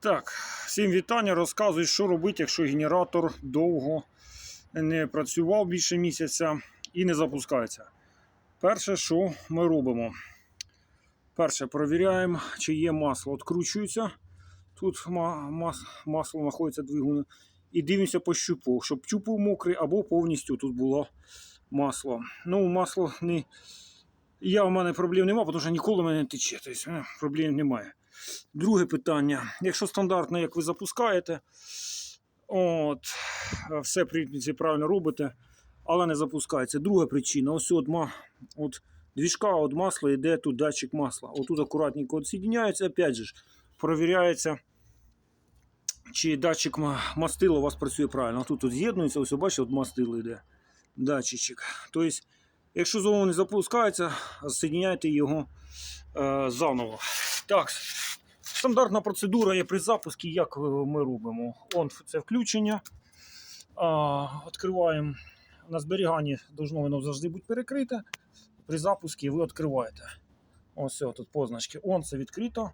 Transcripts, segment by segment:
Так, всім вітання. Розказую, що робити, якщо генератор довго не працював більше місяця і не запускається. Перше, що ми робимо? Перше, перевіряємо, чи є масло. Откручується. Тут масло знаходиться двигун. І дивимося по щупу, щоб щуп був мокрий або повністю тут було масло. Ну, масло не. Я в мене проблем немає, тому що ніколи в мене не тече. Тобто е, проблем немає. Друге питання. Якщо стандартно, як ви запускаєте, от, все принципі, правильно робите, але не запускається. Друга причина. Ось от, от двіжка від масла йде тут датчик масла. Отут акуратненько відсоединяється, опять же, перевіряється, чи датчик мастила у вас працює правильно. Тут тут з'єднується, ось бачите, от мастило йде датчичок. Тобто, якщо знову не запускається, зсоединяйте його е, заново. Так, стандартна процедура є при запуску, як е, ми робимо. Он це включення. А, відкриваємо на зберіганні, должно воно завжди бути перекрите. При запуску ви відкриваєте. Ось тут позначки. Он це відкрито.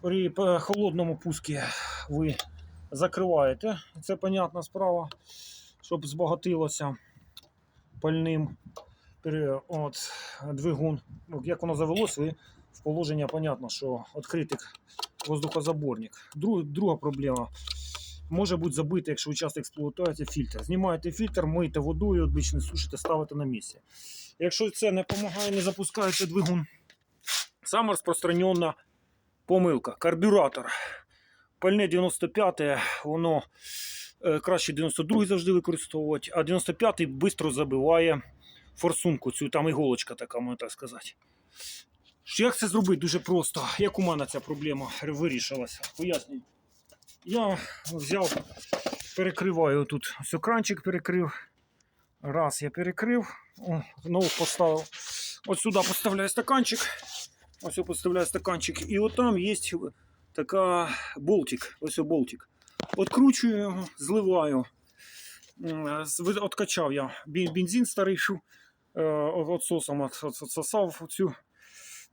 При е, холодному пуску ви закриваєте. Це понятна справа, щоб збагатилося пальним от, двигун. Як воно завелось, ви в положення понятно, що відкритий воздухозаборник. Друг, друга проблема. Може бути забитий, якщо часто експлуатуєте фільтр. Знімаєте фільтр, миєте водою, обично сушите, ставите на місце. Якщо це не допомагає, не запускаєте двигун. Саме розпространена помилка. Карбюратор. Пальне 95 воно е, краще 92-й завжди використовувати, а 95-й швидко забиває форсунку, цю там іголочка така, можна так сказати. Що Як це зробити? Дуже просто. Як у мене ця проблема вирішилася? Пояснюю. Я взяв, перекриваю тут. Ось кранчик перекрив. Раз я перекрив, знову поставив. От сюди поставляю стаканчик. Ось поставляю стаканчик. І от там є така болтик. Ось болтик. Откручую його, зливаю. Откачав я бензин старий, е, отсосом от- от- отсосав цю,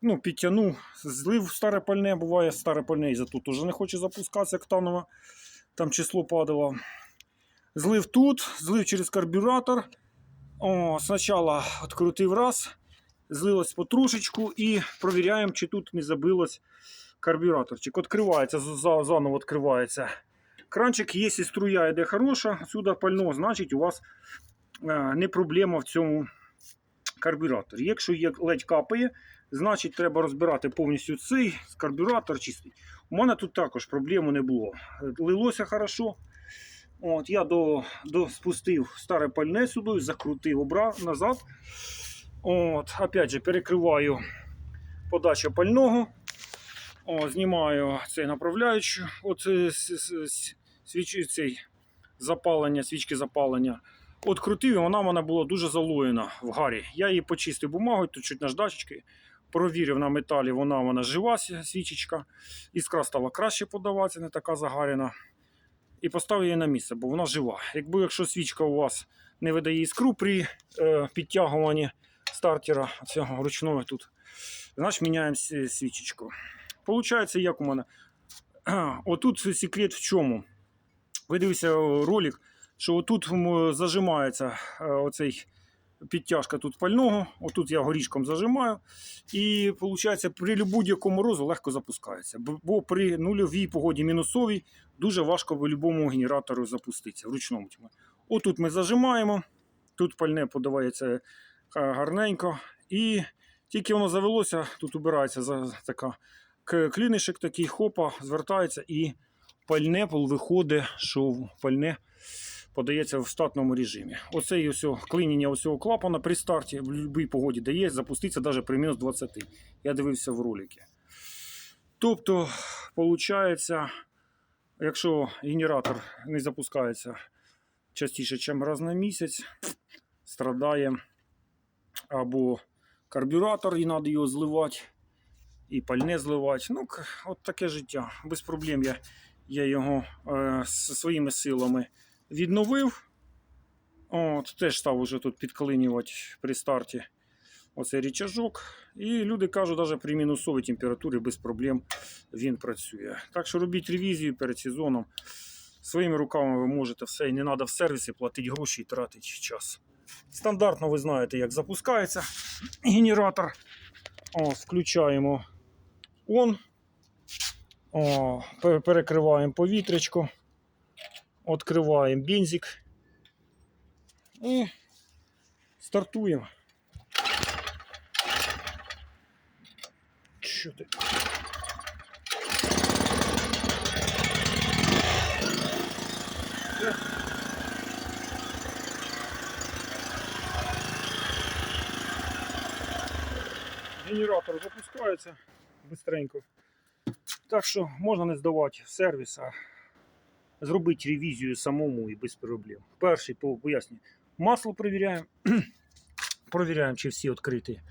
ну, підтягнув, злив старе пальне, буває старе пальне, і за тут уже не хоче запускатися октанове, там число падало. Злив тут, злив через карбюратор. О, спочатку відкрутив раз, злилось потрошечку і провіряємо, чи тут не забилось карбюраторчик. Відкривається, заново відкривається. Кранчик, якщо струя йде хороша, сюди пально, значить у вас е, не проблема в цьому карбюраторі. Якщо є ледь капає, значить треба розбирати повністю цей карбюратор чистий. У мене тут також проблеми не було. Лилося хорошо. От, я до, до спустив старе пальне сюди, закрутив обра назад. От, опять же, перекриваю подачу пального. О, знімаю цей направляючий. От с- с- с- свічі, цей запалення, свічки запалення. От крутив, і вона в мене була дуже залоєна в гарі. Я її почистив бумагою, тут чуть наждачечки. Провірив на металі, вона в мене жива свічечка. Іскра стала краще подаватися, не така загаряна. І поставив її на місце, бо вона жива. Якби якщо свічка у вас не видає іскру при е, підтягуванні стартера цього ручного тут, значить міняємо свічечку. Получається, як у мене. Отут секрет в чому? Ви дивіться ролик, що отут зажимається е, оцей підтяжка тут пального. Отут я горішком зажимаю. І виходить, при будь-якому морозу легко запускається. Бо- при нульовій погоді мінусовій дуже важко будь-якому генератору запуститися в ручному. тьмі. Отут ми зажимаємо, тут пальне подавається е, гарненько. І тільки воно завелося, тут убирається за така к- клінишик такий, хопа, звертається і пальне виходить, що пальне подається в штатному режимі. Оце і ось клинення ось цього клапана при старті в будь-якій погоді дає, запуститься навіть при мінус 20. Я дивився в ролики. Тобто, виходить, якщо генератор не запускається частіше, ніж раз на місяць, страдає або карбюратор, і треба його зливати, і пальне зливати. Ну, от таке життя. Без проблем я, я його е, зі своїми силами відновив. От, теж став уже тут підклинювати при старті. Оце річажок. І люди кажуть, навіть при мінусовій температурі без проблем він працює. Так що робіть ревізію перед сезоном. Своїми руками ви можете все, і не треба в сервісі платити гроші і тратити час. Стандартно ви знаєте, як запускається генератор. О, включаємо он. О, перекриваємо повітрячко. Відкриваємо бензик. І стартуємо. Що ти? Генератор запускається быстренько. Так що можна не здавати сервіс, а зробити ревізію самому і без проблем. Перший по поясню. Масло перевіряємо. Провіряємо, чи всі відкриті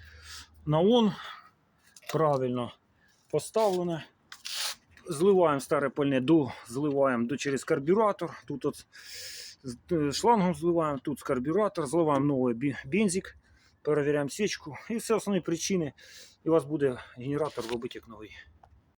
на. Правильно поставлене. Зливаємо старе пальне до, зливаємо до, через карбюратор. Тут от е, шлангом зливаємо, тут карбюратор, зливаємо новий бензик, перевіряємо свічку. І все основні причини. І у вас буде генератор робити як новий.